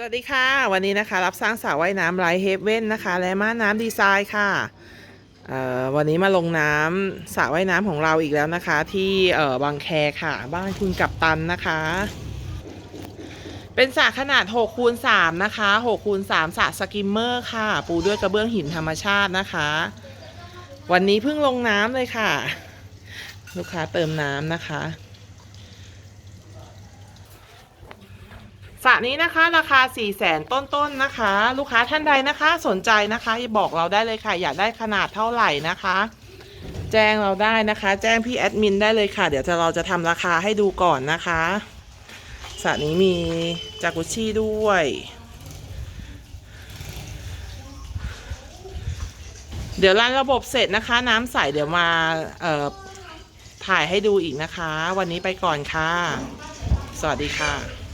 สวัสดีค่ะ วันนี้นะคะ รับสร้างสระว่ายน้ำไลท์เฮเว่นนะคะ และม่านน้ำดีไซน์ค่ะวันนี้มาลงน้ำสระว่ายน้ำของเราอีกแล้วนะคะ ที่เบางแคค่ะ บ้านคุณกับตันนะคะ เป็นสระขนาด6คูณ3นะคะ6คูณ3สระสกิมเมอร์ค่ะ ปูด้วยกระเบื้องหินธรรมชาตินะคะ วันนี้เพิ่งลงน้ำเลยค่ะ ลูกค้าเติมน้ำนะคะ สระนี้นะคะราคา4 0 0แสนต้นๆนะคะ ลูกค้าท่านใดนะคะสนใจนะคะบอกเราได้เลยค่ะ อยากได้ขนาดเท่าไหร่นะคะ แจ้งเราได้นะคะ แจ้งพี่แอดมินได้เลยค่ะ เดี๋ยวเราจะทำราคาให้ดูก่อนนะคะสระนี้มีจากุชี่ด้วย เดี๋ยวรันระบบเสร็จนะคะ น้ำใสเดี๋ยวมาถ่ายให้ดูอีกนะคะ วันนี้ไปก่อนค่ะ สวัสดีค่ะ